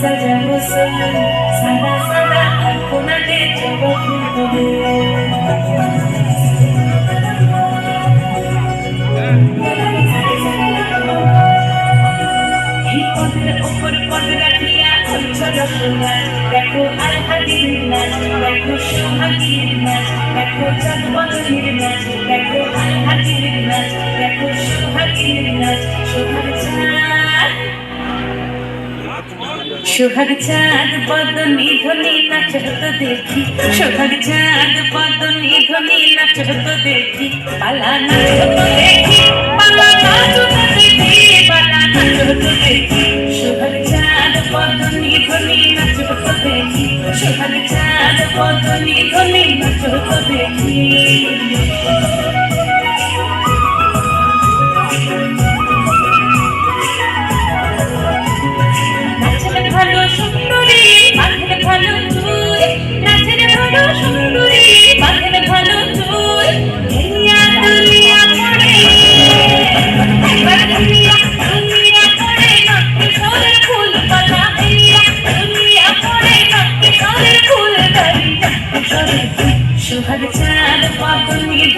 সজব সজব সদা সদা আপনাকে জগৎ দেব দেখো আর হাতির নাচ দেখো সোহাগীর নাচ দেখো চাঁদপাখির নাচ দেখো আর হাতির নাচ দেখো সোহাগীর নাচ সোহাগ সোহাগ চাঁদ বদনি ধনি নাচ তো দেখি। সোহাগ চাঁদ বদনি ধনি নাচ তো দেখি। পালা নাচ তো দেখি পালা নাচ তো দেখি পালা নাচ তো দেখি। সোহাগ চাঁদ বদনি ধনি নাচ তো দেখি। সোহাগ চাঁদ বদনি ধনি নাচ তো দেখি।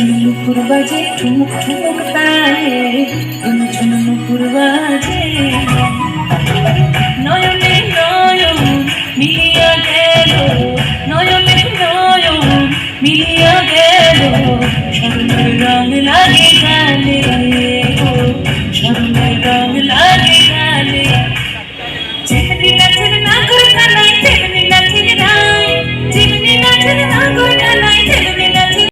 ঝুমঝুমুকুর বাজে ঠুমুক ঠুমুক তালে ঝুমঝুমুকুর বাজে।